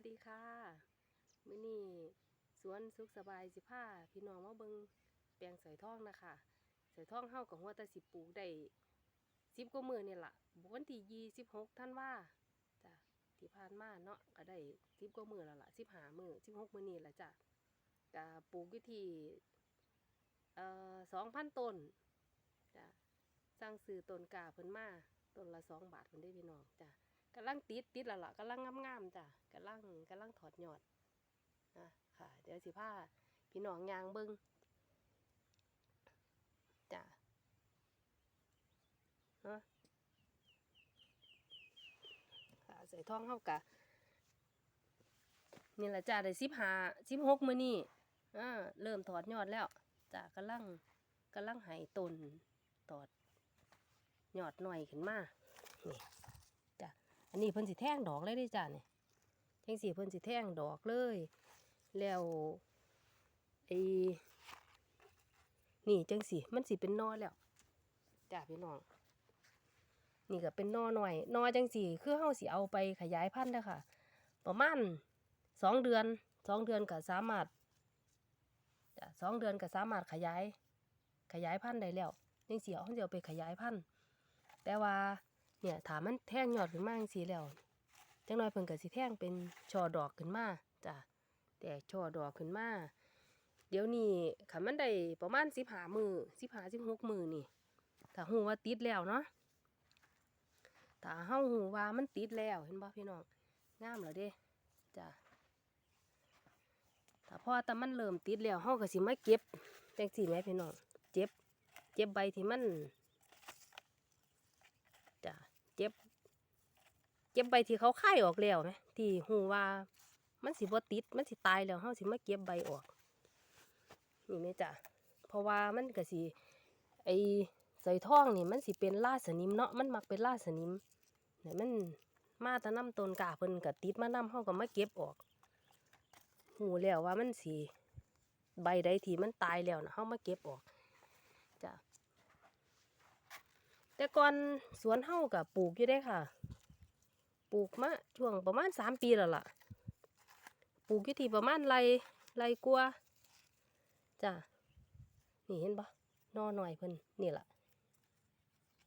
สดีค่ะมื้อนี้สวนสุขสบายสิพาพี่น้องมาเบิงแปลงสอยทองนะคะสอยทองเฮากับหัวตะสิปลูกได้สิบกว่ามือเนี่ยล่ะวันที่ยี่สิบหกท่านว่าจ้ะที่ผ่านมาเนาะก็ได้สิบกว่ามือแล้วล่ะสิบหามือสิบหกมือนี่แหละจ้ะก็ปลูกอยู่ที่เอ่อสองพันต้นจ้ะสร้างซื้อต้นกาเพิ่นมาต้นละสองบาทเพิ่นได้พี่น้องจ้ะ กำลังติดติดล้วล่ะกำลังงามๆจ้ะกำลังกำลังถอดหยอดนะค่ะ เดี๋ยวสิพาพี่น้องยางเบิ้งจ้ะเนาะใส่ท้องเข้ากะนี่แหละจ้ะได้สิบห้าสิบหกมื้อนี้อ่าเริ่มถอดยอดแล้วจ้ะกำลังกำลังให้ตนตอดยอดหน่อยขึ้นมานี่ อันนี้เพิ่นสิแท่งดอกเลยด้จ้าเนี่ยแท่งสีเพิ่นสิแท่งดอกเลย แล้วไอ้นี่จังสีมันสิเป็นนอแล้วจ้าพี่น้องนี่ก็เป็นนอหน่อยนอจังสีคือเฮาสิเอาไปขยายพันธุ์เด้ค่ะประมาณสองเดือนสองเดือนก็สามารถจ้ะสองเดือนก็สามารถขยาย ขยายพันธุ์ได้แล้วจังสีเอาเฮาสิเอาไปขยายพันธุ์แต่ว่า เนี่ยถามมันแท่งยอดขึ้นมาจังซี่แล้วจังน้อยเพิ่นก็สิแท่งเป็นช่อดอกขึ้นมาจ้ะแตกช่อดอกขึ้นมาเดี๋ยวนี้คันมันได้ประมาณ15มื้อ15 16มื้อนี่ถ้าฮู้ว่าติดแล้วเนาะถ้าเฮาฮู้ว่ามันติดแล้วเห็นบ่พี่น้องงามแล้วเด้จ้ะถ้าพอแต่มันเริ่มติดแล้วเฮาก็สิมาเก็บจังซี่แหมพี่น้องเจ็บ เจ็บใบที่มัน เจ็บ เจ็บใบที่เขาไข้ออกแล้วไหมที่หูว่า มันสิบ่ติด มันสิตายแล้วเฮาสิมาเก็บใบออกนี่ไหมจ้ะเพราะว่ามันก็สิไอใส่ท้องนี่มันสิเป็นล่าสนิมเนาะมันมักเป็นล่าสนิมเนี่ยมันมาตะน้ำต้นกาเพิ่นก็ติดมาน้ำเฮาก็มาเก็บออกหูแล้วว่ามันสิใบใดที่มันตายแล้วนะเฮามาเก็บออกจ้ะ แต่ก่อนสวนเฮากับปลูกอยู่ได้ค่ะ ปลูกมาช่วงประมาณสามปีแล้วล่ะ ปลูกอยู่ที่ประมาณไรไรกลัวจ้ะนี่เห็นปะนอหน่อยเพิ่นนี่ล่ะ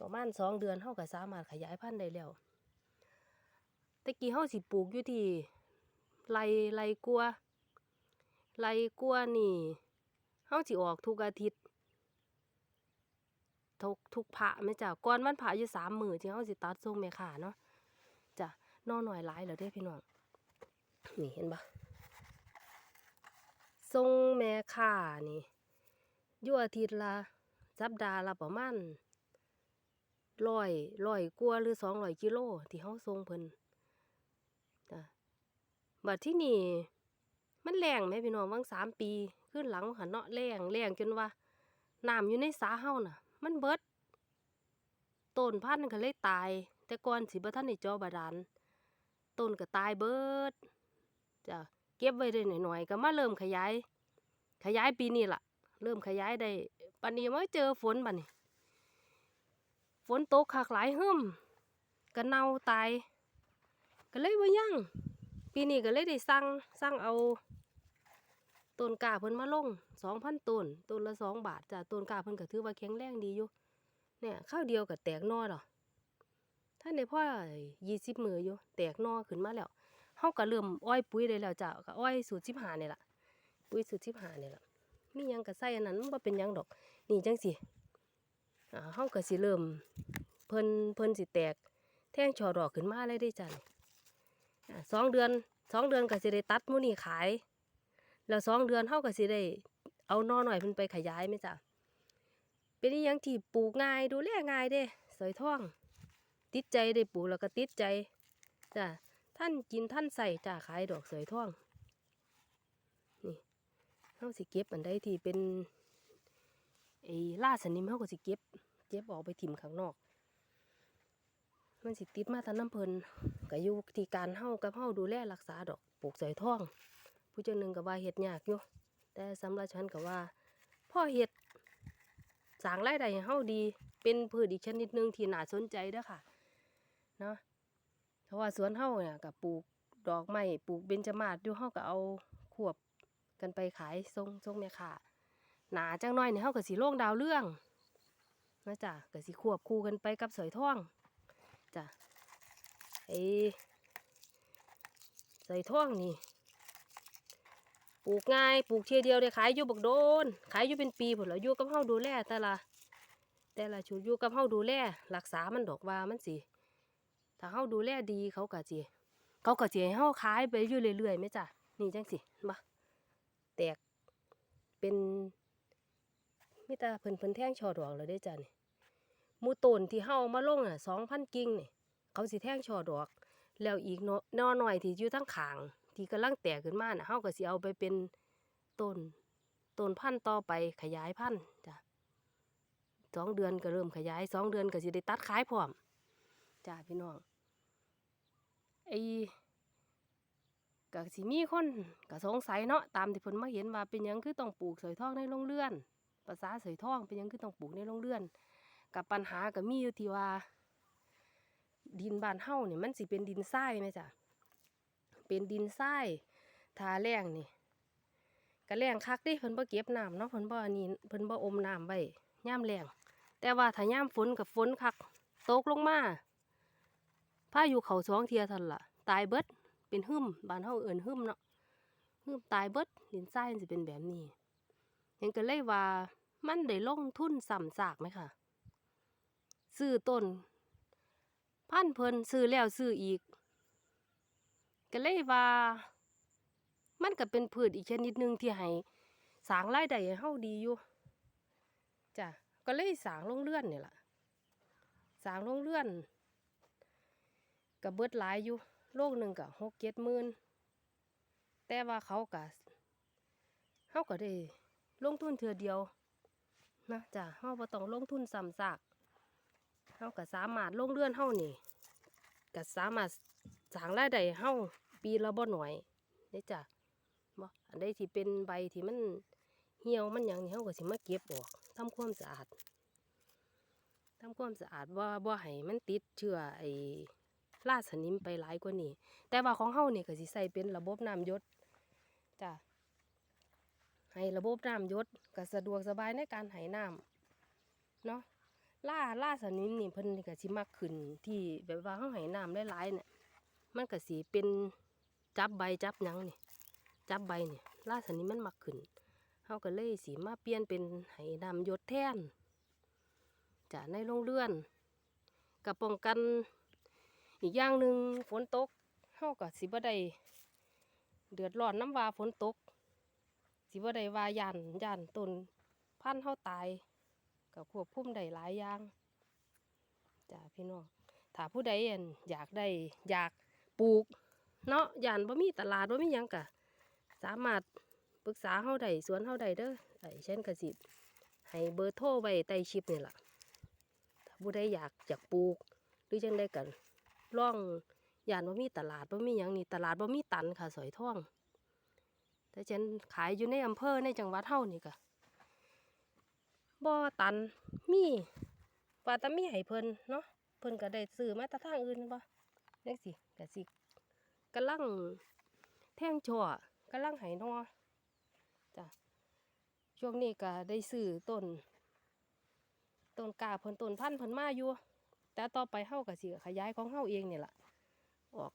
ประมาณสองเดือนเฮาก็สามารถขยายพันธุ์ได้แล้วแตะกี้เฮาสิปลูกอยู่ที่ไรไรกลัวไรกลัวนี่เฮาสิออกทุกอาทิตย์ ทุกทุกพระแม่จ้ะก่อนวันพระอยู่สามมือที่เขาสิตัดทรงแม่ขาเนาะจ้ะนอหน่อยหลายแล้วเด้พี่น้องนี่เห็นปะทรงแม่ขานี่ยู่อาทิตย์ละสัปดาห์ละประมาณร้อยร้อยกว่าหรือสองร้อยกิโลที่เขาทรงเพิ่นจ้ะบัดที่นี่มันแรงไหมพี่น้องบางสามปี ขึ้นหลังหันเนาะแรงแรงจนว่าน้ำอยู่ในสาเฮาน่ะ มันเบิดต้นพันธุ์ก็เลยตาย แต่ก่อนสิบ่ทันได้เจอบาดาลต้นก็ตายเบิดจ้ะเก็บไว้ได้หน่อยๆก็มาเริ่มขยาย ขยายปีนี้ล่ะ เริ่มขยายได้ปันนี้มาเจอฝนบัดนี้ ฝนตกคักหลายหึ่มก็เน่าตาย ก็เลยบ่ยังปีนี้ก็เลยได้สั่งสั่งเอา ต้นกาเพิ่นมาลงสองพันต้นต้นละสองบาทจ้ะต้นกาเพิ่นก็ถือว่าแข็งแรงดีอยู่เนี่ยข้าวเดียวก็แตกนอดอกท่านในพ่อยี่สิบมืออยู่แตกนอขึ้นมาแล้วเฮาก็เริ่มอ้อยปุ๋ยได้แล้วจ้ะก็อ้อยสูตรสิบหาเนี่ยล่ะปุ๋ยสูตรสิบหาเนี่ยล่ะมียังก็ใส่อันนั้นมันบ่เป็นยังดอก นี่จังสิอ่าเฮาก็สิเริ่มเพิ่นเพิ่นสิแตก แท่งช่อดอกขึ้นมาเลยได้จ้ะสองเดือนสองเดือนก็สิได้ตัดมื้นี้ขาย แล้วสองเดือนเฮาก็สิได้ เอานอหน่อยเพิ่นไปขยายไหมจ้ะเป็นอหยังที่ปลูกง่ายดูแลง่ายเด้สอยท่อง ติดใจได้ปลูกแล้วก็ติดใจจ้ะท่านกินท่านใส่จ้าขายดอกสอยท่องนี่เฮาสิเก็บอันใดที่เป็นไอ้ล่าสนิมเฮาก็สิเก็บเก็บออกไปถิ่มข้างนอก มันสิติดมาทางน้ำเพลินก็อยู่ที่การเฮากับเฮาดูแลรักษาดอกปลูกสอยท่อง ผู้เจ้าหนึ่งก็ว่าเฮ็ดยากอยู่แต่สำหรับฉันก็ว่าพ่อเฮ็ดสางรายได้ให้เฮาดี เป็นพืชอีกชนิดหนึ่งที่น่าสนใจเด้อค่ะเนาะเพราะว่าสวนเฮาเนี่ยก็ปลูกดอกไม้ปลูกเบญจมาศอยู่เฮาก็เอาควบกันไปขายส่งส่งแม่ค้าหนาจังน้อยเนี่ยเฮาก็สิโล่งดาวเรื่องนะจ้ะก็สิควบคู่กันไปกับสอยทองจ้ะไอ้สอยทองนี่ ปลูกง่ายปลูกเทียเดียวได้ขายอยู่บักโดน ขายอยู่เป็นปีผลอยู่กับเฮาดูแลแต่ละแต่ละชุดอยู่กับเฮาดูแลรักษามันดอกว่ามันสิถ้าเฮาดูแลดีเขาก็สิเขาก็สิให้เฮาขายไปอยู่เรื่อยๆแม่จ้ะนี่จังสิมาแตกเป็นมีแต่เพิ่นเพิ่นแท่งช่อดอกแล้วได้จ้ะนี่มูต้นที่เฮามาลงน่ะ2,000กิ่งนี่เขาสิแท่งช่อดอก แล้วอีกนาะนอหน่อยที่อยู่ทั้งขาง ที่กำลังแตกขึ้นมาน่ะเฮาก็สิเอาไปเป็นต้นต้นพันธุ์ต่อไปขยายพันธุ์จ้ะสองเดือนก็เริ่มขยายสองเดือนก็สิได้ตัดขายพร้อมจ้าพี่น้องไอ้ก็สิมีคนก็สงสัยเนาะตามที่เพิ่นมาเห็นว่าเป็นหยังคือต้องปลูกสอยทองในโรงเรือน ภาษาสอยทองเป็นหยังคือต้องปลูกในโรงเรือน กับปัญหาก็มีอยู่ที่ว่า ดินบ้านเฮาเนี่ยมันสิเป็นดินทรายไหมจ้ะ เป็นดินทรายทาแรงนี่ก็แรงคักดิเพิ่นบ่เก็บน้ำเนาะเพิ่นบ่อันนี้เพิ่นบ่อมน้ำไว้ย่ามแรงแต่ว่าถ้าย่ามฝนกับฝนคักตกลงมาพาอยุเขาสองเทียท่านั้นล่ะ ตายเบิดเป็นหึมบ้านเฮาเอิ้นหึมเนาะหึมตายเบิดดินทรายสิเป็นแบบนี้ยังก็เลยว่ามันได้ลงทุนซ้ำซากไหมค่ะซื้อต้น พันเพิ่นซื้อแล้วซื้ออีก ก็เลยว่า มันก็เป็นพืชอีกชนิดหนึ่งที่ให้สางรายได้ให้เฮาดีอยู่จ้ะก็เลยสางโรงเรือนนี่ล่ะสางโรงเรือนก็เบิดหลายอยู่โลกหนึ่งก็หกเจ็ดหมื่นแต่ว่าเขาก็เฮาก็ได้ลงทุนเทื่อเดียวนะจ้ะเฮาบ่ต้องลงทุนซ้ำซากเฮาก็สามารถลงเรือนเฮานี่ก็สามารถ สางรายได้ให้เฮาปีละบ่หน่อยเด้จ้ะบ่อันใดที่เป็นใบที่มันเหี่ยวมันหยังนี่เฮาก็สิมาเก็บออกทำความสะอาดทำความสะอาดว่าบ่ให้มันติดเชื้อไอ้ราสนิมไปหลายกว่านี้ แต่ว่าของเฮานี่ก็สิใส่เป็นระบบน้ำยศจ้ะให้ระบบน้ำยศก็สะดวกสบายในการให้น้ำเนาะล่าล่าสนิมนี่เพิ่นก็สิมักขึ้นที่แบบว่าเฮาให้น้ำหลายๆเนี่ย มันก็สีเป็นจับใบจับหยังนี่จับใบนี่ล่าสันนี้มันมักขึ้นเฮาก็เลยสีมาเปลี่ยนเป็นให้นำยดแทนจะในโรงเรือนกับป้องกันอีกอย่างหนึ่งฝนตกเฮาก็สิบ่ได้เดือดร้อนน้ำว่าฝนตก สิบ่ได้ว่าย่านย่านต้นพันธุ์เฮาตายก็ควบคุมได้หลายอย่างจ้าพี่น้องถ้าผู้ใดอั่นอยากได้อยาก ปลูก เนาะย่านบ่มีตลาดบ่มีหยังกะ สามารถปรึกษาเฮาได้สวนเฮาได้เด้อไอ้เช่นก็สิให้เบอร์โทรไว้ใต้คลิปนี่ล่ะถ้าผู้ใดอยากอยากปลูก หรือจังไดกันล่องย่านบ่มีตลาดบ่มีหยังนี่ตลาดบ่มีตันค่ะสอยทองแต่ฉันขายอยู่ในอำเภอในจังหวัดเฮานี่ก็บ่ตันมีว่าแต่มีให้เพิ่นเนาะเพิ่นก็ได้ซื้อมาแต่ทางอื่นบ่จังสิกะสิ กำลังแท่งชั่วกำลังไหนอจ้ะช่วงนี้ก็ได้ซื้อต้นต้นกาเพิ่นต้นพันธุ์เพิ่นมาอยู่ แต่ต่อไปเฮาก็สิขยายของเฮาเองนี่ล่ะออก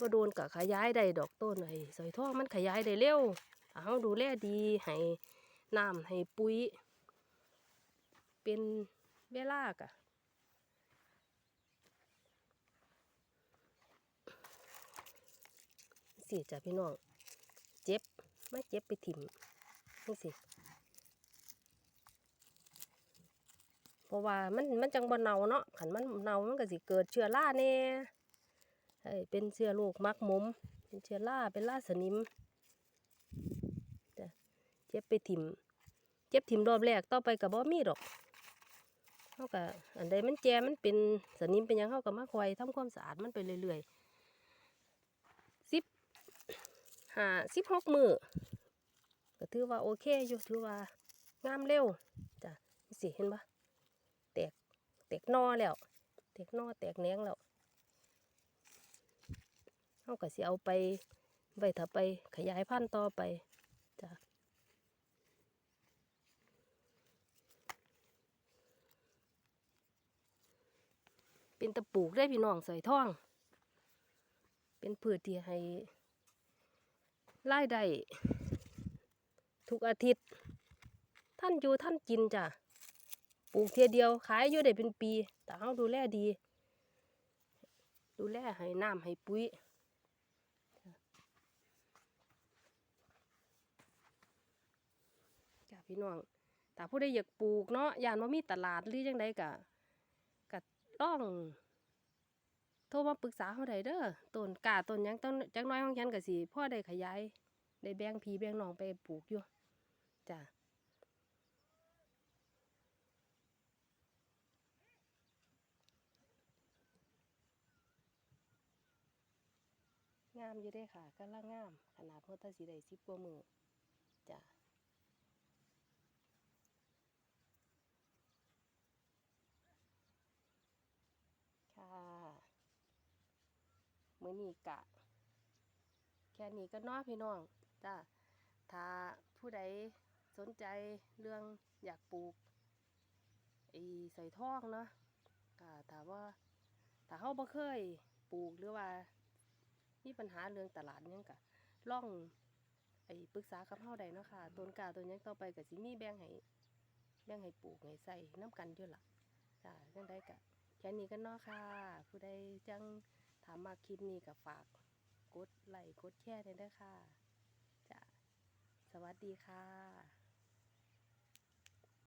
บ่โดนก็ขยายได้ดอกต้นไอ้สอยทองมันขยายได้เร็วถ้าเฮาดูแลดีให้น้ำให้ปุ๋ย เป็นเวลากะ สิจ้ะพี่น้อง เจ็บไม่เจ็บไปถิ่มนี่สิ เพราะว่ามันมันจังบ่เนาเนาะขันมันเนามันก็สิเกิดเชื้อราแน่เอ้ยเป็นเชื้อโรคมักหมมเป็นเชื้อราเป็นราสนิมจ้ะเจ็บไปถิ่มเจ็บถิ่มรอบแรกต่อไปกับบ่มีดอกเขาก็อันใดมันแจมันเป็นสนิมเป็นยังเขาก็มาคอยทำความสะอาดมันไปเรื่อยๆสิบ ห้าสิบหกมือก็ถือว่าโอเคอยู่ถือว่างามเร็วจ้ะนี่สิเห็นปะแตกแตกนอแล้ว แตกนอแตกแนงแล้วเฮาก็สิเอาไปไว้ถ้าไปขยายพันธุ์ต่อไปจ้ะเป็นตะปลูกได้พี่น้องใส่ท่อง เป็นพืชที่ให้ รายได้ทุกอาทิตย์ ท่านอยู่ท่านกินจ้ะปลูกเทียเดียวขายอยู่ได้เป็นปี แต่เราดูแลดี ดูแลให้น้ำให้ปุ๋ยจ้ะพี่น้องแต่ผู้ใดอยากปลูกเนาะยานว่ามีตลาดหรือจังใดกะกะต้อง ทรมาปรึกษาเขาได้เด้อต้นกาต้นยังต้นจักน้อยของฉันก็สิพ่อได้ขยายได้แบ่งพีแบ่งน้องไปปลูกอยู่จ้ะงามอยู่เด้ค่ะกำลังงาม ขนาดพอตาสีได้สิบกว่ามือจ้ะ มื้อ นี้กะ แค่นี้ก็น้อพี่น้องจ้าถ้าผู้ใดสนใจเรื่องอยากปลูกไอ้ใส่ท่องเนาะก็ถามว่าถ้าเขาบ่เคยปลูกหรือว่ามีปัญหาเรื่องตลาดยังก็ล่องไอ้ปรึกษากับเฮาได้เนาะค่ะต้นกาต้นหยังต่อไปก็สิมีแบ่งให้แบ่งให้ปลูกให้ใส่น้ำกันอยู่ล่ะจ้าจังไดก็แค่นี้ก็เนาะค่ะ ผู้ใดจัง ถามมาคลิปนี้ก็ฝากกดไลค์กดแชร์ด้วยนะคะจะสวัสดีค่ะ